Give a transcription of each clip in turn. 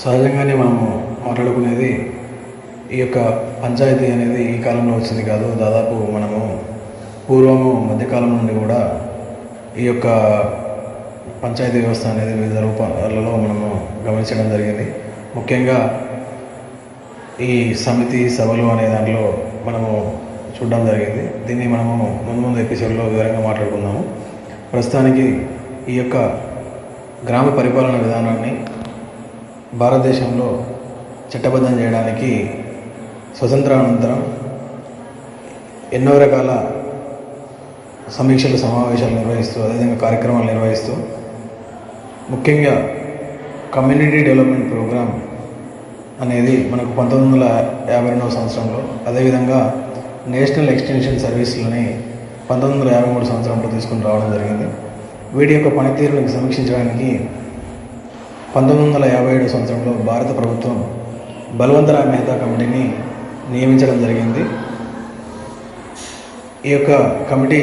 సహజంగానే మనము మాట్లాడుకునేది ఈ యొక్క పంచాయతీ అనేది ఈ కాలంలో వచ్చింది కాదు. దాదాపు మనము పూర్వము మధ్యకాలం నుండి కూడా ఈ యొక్క పంచాయతీ వ్యవస్థ అనేది వివిధ రూపాలలో మనము గమనించడం జరిగింది. ముఖ్యంగా ఈ సమితి సభలు అనే దాంట్లో మనము చూడడం జరిగింది. దీన్ని మనము ముందు ముందు ఎపిసోడ్లో వివరంగా మాట్లాడుకుందాము. ప్రస్తుతానికి ఈ యొక్క గ్రామ పరిపాలన విధానాన్ని భారతదేశంలో చట్టబద్ధం చేయడానికి స్వతంత్రానంతరం ఎన్నో రకాల సమీక్షలు సమావేశాలు నిర్వహిస్తూ అదేవిధంగా కార్యక్రమాలు నిర్వహిస్తూ ముఖ్యంగా కమ్యూనిటీ డెవలప్మెంట్ ప్రోగ్రామ్ అనేది మనకు పంతొమ్మిది వందల యాభై రెండవ సంవత్సరంలో అదేవిధంగా నేషనల్ ఎక్స్టెన్షన్ సర్వీసులని పంతొమ్మిది వందల యాభై మూడు సంవత్సరంలో తీసుకుని రావడం జరిగింది. వీటి యొక్క పనితీరును సమీక్షించడానికి పంతొమ్మిది వందల యాభై ఏడు సంవత్సరంలో భారత ప్రభుత్వం బలవంతరాయ్ మెహతా కమిటీని నియమించడం జరిగింది. ఈ యొక్క కమిటీ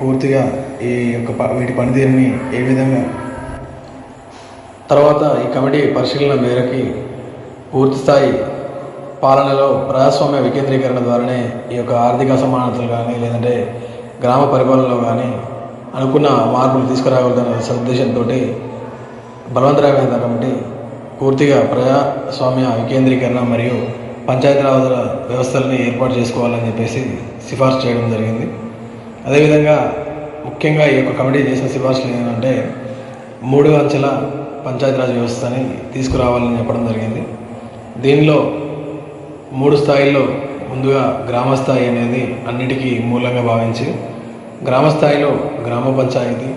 పూర్తిగా ఈ యొక్క వీటి పనితీరుని ఏ విధంగా తర్వాత ఈ కమిటీ పరిశీలన మేరకి పూర్తి స్థాయి పాలనలో ప్రజాస్వామ్య వికేంద్రీకరణ ద్వారానే ఈ యొక్క ఆర్థిక అసమానతలు కానీ లేదంటే గ్రామ పరిపాలనలో కానీ అనుకున్న మార్పులు తీసుకురాగలదన్న సదుద్దేశంతో బలవంతరాయ మెహతా కమిటీ పూర్తిగా ప్రజాస్వామ్య వికేంద్రీకరణ మరియు పంచాయతీరాజుల వ్యవస్థలని ఏర్పాటు చేసుకోవాలని చెప్పేసి సిఫార్సు చేయడం జరిగింది. అదేవిధంగా ముఖ్యంగా ఈ యొక్క కమిటీ చేసిన సిఫార్సులు ఏంటంటే మూడు అంచెల పంచాయతీరాజ్ వ్యవస్థని తీసుకురావాలని చెప్పడం జరిగింది. దీనిలో మూడు స్థాయిల్లో ముందుగా గ్రామ స్థాయి అనేది అన్నిటికీ మూలంగా భావించి గ్రామ స్థాయిలో గ్రామ పంచాయతీ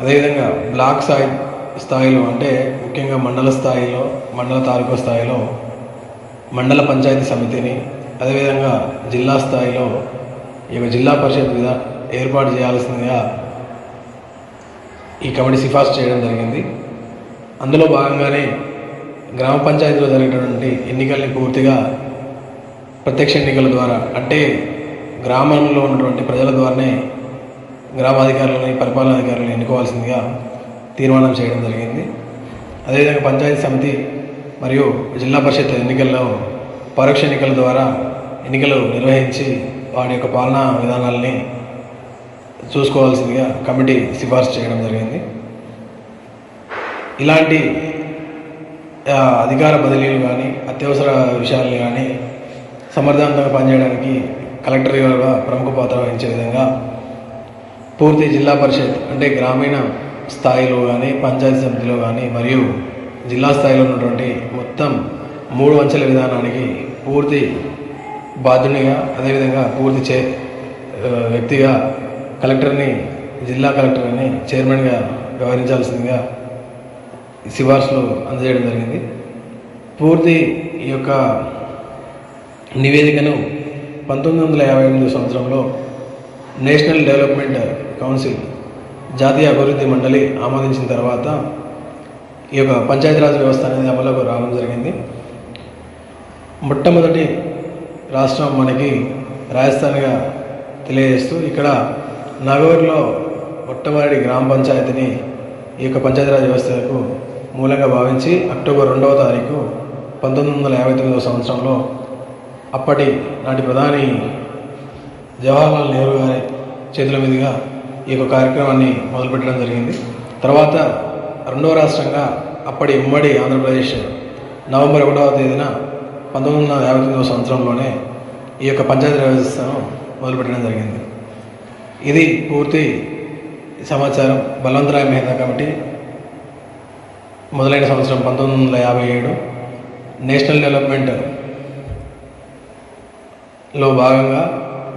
అదేవిధంగా బ్లాక్ స్థాయి స్థాయిలో అంటే ముఖ్యంగా మండల స్థాయిలో మండల తాలూకా స్థాయిలో మండల పంచాయతీ సమితిని అదేవిధంగా జిల్లా స్థాయిలో ఈ యొక్క జిల్లా పరిషత్ మీద ఏర్పాటు చేయాల్సిందిగా ఈ కమిటీ సిఫార్సు చేయడం జరిగింది. అందులో భాగంగానే గ్రామ పంచాయతీలో జరిగేటటువంటి ఎన్నికల్ని పూర్తిగా ప్రత్యక్ష ఎన్నికల ద్వారా అంటే గ్రామంలో ఉన్నటువంటి ప్రజల ద్వారానే గ్రామాధికారులని పరిపాలనా అధికారులను ఎన్నుకోవాల్సిందిగా తీర్మానం చేయడం జరిగింది. అదేవిధంగా పంచాయతీ సమితి మరియు జిల్లా పరిషత్ ఎన్నికల్లో పరోక్ష ఎన్నికల ద్వారా ఎన్నికలు నిర్వహించి వాటి యొక్క పాలనా విధానాలని చూసుకోవాల్సిందిగా కమిటీ సిఫార్సు చేయడం జరిగింది. ఇలాంటి అధికార బదిలీలు కానీ అత్యవసర విషయాలు కానీ సమర్థవంతంగా పనిచేయడానికి కలెక్టర్ గారు ప్రముఖ పాత్ర వహించే విధంగా పూర్తి జిల్లా పరిషత్ అంటే గ్రామీణ స్థాయిలో కానీ పంచాయతీ సమితిలో కానీ మరియు జిల్లా స్థాయిలో ఉన్నటువంటి మొత్తం మూడు అంచెల విధానానికి పూర్తి బాధ్యునిగా అదేవిధంగా పూర్తి చే వ్యక్తిగా కలెక్టర్ని జిల్లా కలెక్టర్ని చైర్మన్గా వ్యవహరించాల్సిందిగా సిఫార్సులు అందజేయడం జరిగింది. పూర్తి ఈ యొక్క నివేదికను పంతొమ్మిది వందల యాభై ఎనిమిది సంవత్సరంలో నేషనల్ డెవలప్మెంట్ కౌన్సిల్ జాతీయ అభివృద్ధి మండలి ఆమోదించిన తర్వాత ఈ యొక్క పంచాయతీరాజ్ వ్యవస్థ అనేది అమలుకు రావడం జరిగింది. మొట్టమొదటి రాష్ట్రం మనకి రాజస్థాన్గా తెలియజేస్తూ ఇక్కడ నగోర్లో మొట్టమొదటి గ్రామ పంచాయతీని ఈ యొక్క పంచాయతీరాజ్ వ్యవస్థకు మూలంగా భావించి అక్టోబర్ రెండవ తారీఖు పంతొమ్మిది వందల యాభై తొమ్మిదవ సంవత్సరంలో అప్పటి నాటి ప్రధాని జవహర్లాల్ నెహ్రూ గారి చేతుల మీదుగా ఈ యొక్క కార్యక్రమాన్ని మొదలుపెట్టడం జరిగింది. తర్వాత రెండవ రాష్ట్రంగా అప్పటి ఉమ్మడి ఆంధ్రప్రదేశ్ నవంబర్ ఒకటవ తేదీన పంతొమ్మిది వందల యాభై తొమ్మిదవ సంవత్సరంలోనే ఈ యొక్క పంచాయతీ వ్యవస్థను మొదలుపెట్టడం జరిగింది. ఇది పూర్తి సమాచారం బలవంతరాయ మెహతా కమిటీ మొదలైన సంవత్సరం పంతొమ్మిది వందల యాభై ఏడు నేషనల్ డెవలప్మెంట్లో భాగంగా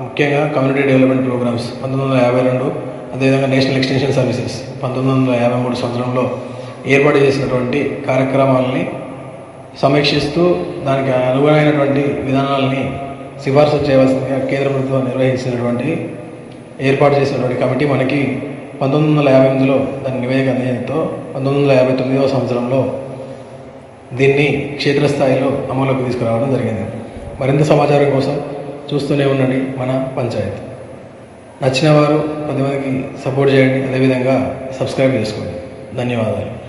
ముఖ్యంగా కమ్యూనిటీ డెవలప్మెంట్ ప్రోగ్రామ్స్ పంతొమ్మిది వందల యాభై రెండు అదేవిధంగా నేషనల్ ఎక్స్టెన్షన్ సర్వీసెస్. పంతొమ్మిది వందల యాభై మూడు సంవత్సరంలో ఏర్పాటు చేసినటువంటి కార్యక్రమాలని సమీక్షిస్తూ దానికి అనుగుణమైనటువంటి విధానాలని సిఫార్సు చేయవలసిందిగా కేంద్ర ప్రభుత్వం నిర్వహించినటువంటి ఏర్పాటు చేసినటువంటి కమిటీ మనకి పంతొమ్మిది వందల యాభై ఎనిమిదిలో దాని నివేదిక అందజేయడంతో పంతొమ్మిది వందల యాభై తొమ్మిదవ సంవత్సరంలో దీన్ని క్షేత్రస్థాయిలో అమలులోకి తీసుకురావడం జరిగింది. మరింత సమాచారం కోసం చూస్తూనే ఉండండి మన పంచాయతీ. నచ్చిన వారు పది మందికి సపోర్ట్ చేయండి. అదేవిధంగా సబ్స్క్రైబ్ చేసుకోండి. ధన్యవాదాలు.